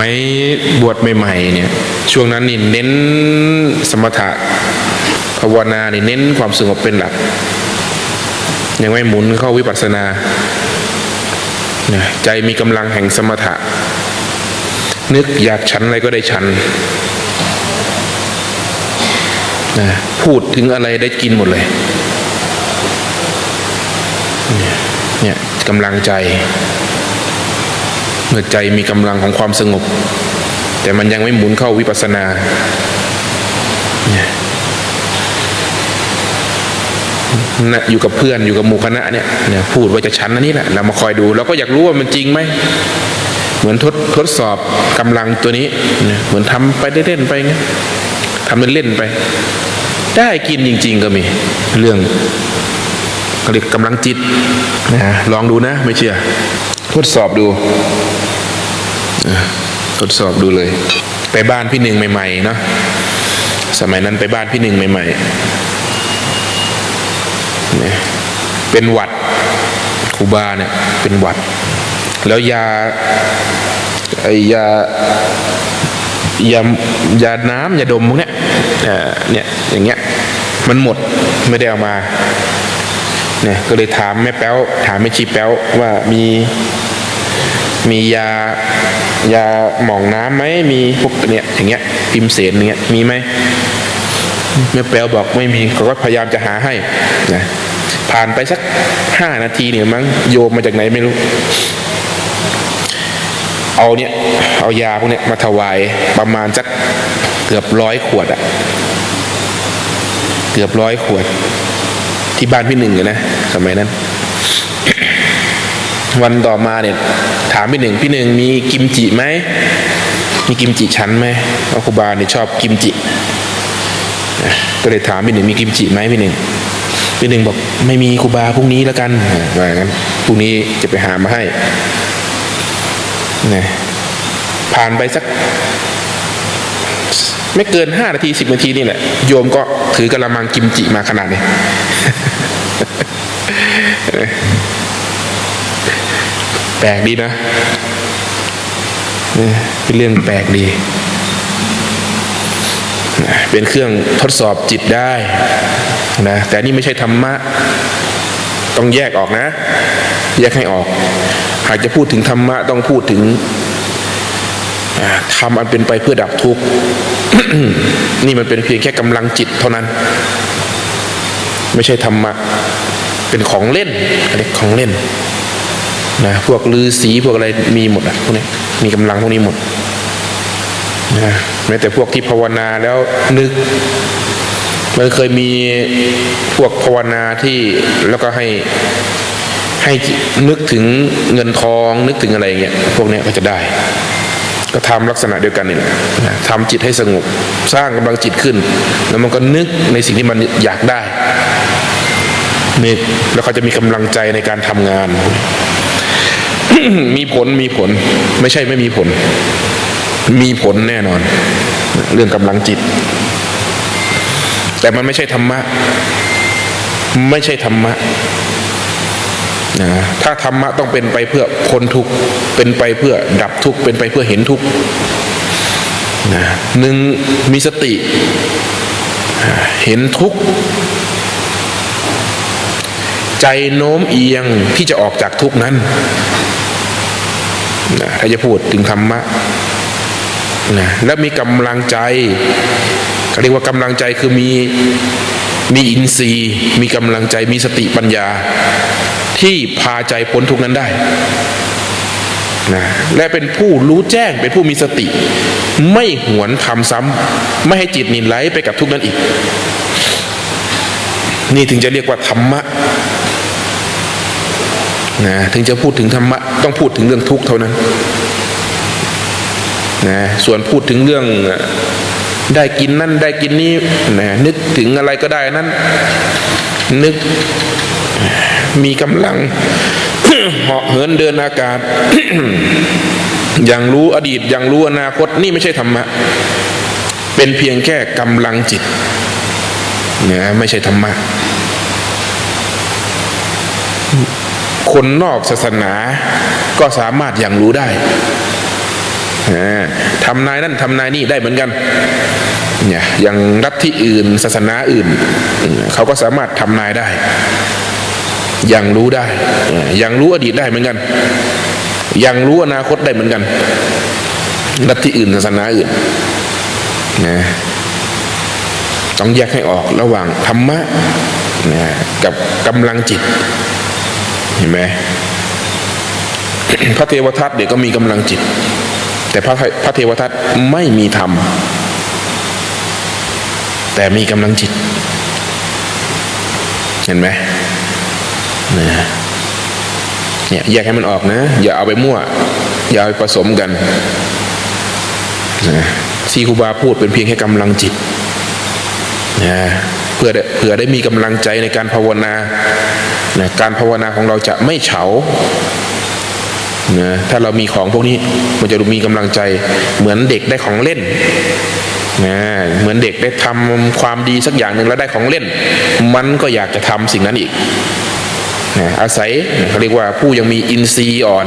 ไม่บวชใหม่ๆเนี่ยช่วงนั้นนี่เน้นสมถะภาวนานี่เน้นความสงบเป็นหลัก ยังไม่หมุนเข้าวิปัสสนาเนี่ยใจมีกำลังแห่งสมถะ นึกอยากฉันอะไรก็ได้ฉันนะพูดถึงอะไรได้กินหมดเลยเนี่ยกำลังใจ มื่อใจมีกำลังของความสงบ แต่มันยังไม่หมุนเข้าวิปัสสนาเนี่ยอยู่กับเพื่อนอยู่กับหมู่คณะเนี่ยเนี่ย พูดว่าจะชันอันนี้แหละเรามาคอยดูเราก็อยากรู้ว่ามันจริงไหมเหมือนทดทดสอบกำลังตัวนี้เนี่ยเหมือนทำไปเล่นๆไปเงี้ยทำเล่นๆไป ได้กินจริง ๆ ก็มี เรื่องเขาเรียกกำลังจิตนะลองดูนะ ไม่เชื่อ ทดสอบดู ทดสอบดูเลย ไปบ้านพี่หนึ่งใหม่ๆเนาะสมัยนั้นไปบ้านพี่หนึ่งใหม่ๆเนี่ยเป็นหวัดคูบาเนี่ยเป็นหวัด แล้วยาไอยายายาน้ำยาดมพวกเนี้ยเอ่อเนี่ยอย่างเงี้ยมันหมดไม่ได้เอามาเนี่ยก็เลยถามแม่แป๊วถามแม่ชีแป๊วว่ามีมียา ยาหมองน้ำไหมมีพวกเนี่ยอย่างเงี้ยพิมเสนเงี้ยมีไหมแม่แป๊วบอกไม่มีเขาก็พยายามจะหาให้นะผ่านไปสักห้านาทีเนี่ยมั้งโยมมาจากไหนไม่รู้ เอาเนี่ย เอายาพวกเนี้ยมาถวายประมาณสักเกือบร้อยขวดอะเกือบร้อยขวด ที่บ้านพี่หนึ่งอะนะสมัยนั้น วันต่อมาเนี่ยถามพี่หนึ่งพี่หนึ่งมีกิมจิไหมมีกิมจิชั้นไหมเพราครูบาเนี่ยชอบกิมจิก็เลยถามพี่หนึ่งมีกิมจิไหมพี่หนึ่งพี่หนึ่งบอกไม่มีครูบาพรุ่งนี้แล้วกันอะว่าอย่างนั้นพรุ่งนี้จะไปหามาให้นะผ่านไปสัก ไม่เกินห้านาทีสิบนาทีนี่แหละ โยมก็ถือกระมังกิมจิมาขนาดนี้ ปลกดีนะเป็นเรื่องแปลกดี เป็นเครื่องทดสอบจิตได้นะแต่นี่ไม่ใช่ธรรมะ ต้องแยกออกนะ แยกให้ออก หากจะพูดถึงธรรมะต้องพูดถึงทำอันเป็นไปเพื่อดับทุกข์ นี่มันเป็นเพียงแค่กำลังจิตเท่านั้น ไม่ใช่ธรรมะ เป็นของเล่นอะไรของเล่น นะพวกลือสีพวกอะไรมีหมดอะพวกนี้มีกำลังพวกนี้หมดนะแม้แต่พวกที่ภาวนาแล้วนึกมันเคยมีพวกภาวนาที่แล้วก็ให้ให้นึกถึงเงินทองนึกถึงอะไรเงี้ยพวกนี้ก็จะได้ ก็ทำลักษณะเดียวกันนี่แหละทำจิตให้สงบสร้างกำลังจิตขึ้น แล้วมันก็นึกในสิ่งที่มันอยากได้นึกแล้วเขาจะมีกำลังใจในการทำงาน มีผลมีผล ไม่ใช่ไม่มีผล มีผลแน่นอน เรื่องกำลังจิต แต่มันไม่ใช่ธรรมะ ไม่ใช่ธรรมะนะถ้าธรรมะต้องเป็นไปเพื่อพ้นทุกข์เป็นไปเพื่อดับทุกข์เป็นไปเพื่อเห็นทุกข์นะหนึ่งมีสติ เห็นทุกข์ใจโน้มเอียงที่จะออกจากทุกข์นั้น นะถ้าจะพูดถึงธรรมะนะและมีกำลังใจเขาเรียกว่ากำลังใจคือมีมีอินทรีย์ มีกำลังใจมีสติปัญญา ที่พาใจพ้นทุกนั้นได้นะและเป็นผู้รู้แจ้งเป็นผู้มีสติ ไม่หวนทำซ้ำไม่ให้จิตนินไหลไปกับทุกนั้นอีก นี่ถึงจะเรียกว่าธรรมะ นะถึงจะพูดถึงธรรมะต้องพูดถึงเรื่องทุกข์เท่านั้นนะส่วนพูดถึงเรื่องได้กินนั่นได้กินนี้นะนึกถึงอะไรก็ได้นั้น นึกมีกำลังเหาะเหินเดินอากาศ อย่างรู้อดีตอย่างรู้อนาคตนี่ไม่ใช่ธรรมะ เป็นเพียงแค่กำลังจิตนะไม่ใช่ธรรมะ คนนอกศาสนาก็สามารถอย่างรู้ได้ทำนายนั่นทำนายนี่ได้เหมือนกันเนี่ยอย่างรัฐที่อื่นศาสนาอื่น เขาก็สามารถทำนายได้ยังรู้ได้อ่ายังรู้อดีตได้เหมือนกันยังรู้อนาคตได้เหมือนกัน รัฐที่อื่นศาสนาอื่นนะต้องแยกให้ออกระหว่างธรรมะนะกับกำลังจิต เห็นไหมพระเทวทัตเดี๋ยวก็มีกำลังจิต แต่พระพระเทวทัตไม่มีธรรม แต่มีกำลังจิต เห็นไหมนะเนี่ยแยกให้มันออกนะ อย่าเอาไปมั่ว อย่าเอาไปผสมกันนะที่ครูบาพูดเป็นเพียงแค่กำลังจิตนะ เพื่อเพื่อได้มีกำลังใจในการภาวนานะการภาวนาของเราจะไม่เฉานะถ้าเรามีของพวกนี้มันจะมีกำลังใจเหมือนเด็กได้ของเล่นนะเหมือนเด็กได้ทำความดีสักอย่างหนึ่งแล้วได้ของเล่น มันก็อยากจะทำสิ่งนั้นอีกนะอาศัยเขาเรียกว่าผู้ยังมีอินทรีย์อ่อน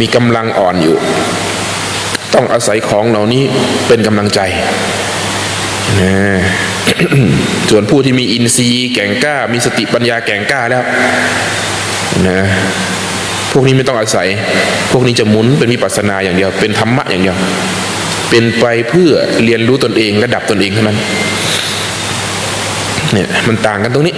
มีกำลังอ่อนอยู่ ต้องอาศัยของเหล่านี้เป็นกำลังใจนะ ส่วนผู้ที่มีอินทรีย์แก่งกล้า มีสติปัญญาแก่งกล้าแล้วนะพวกนี้ไม่ต้องอาศัย พวกนี้จะหมุนเป็นวิปัสสนาอย่างเดียว เป็นธรรมะอย่างเดียว เป็นไปเพื่อเรียนรู้ตนเองและดับตนเองเท่านั้นเนี่ยมันต่างกันตรงนี้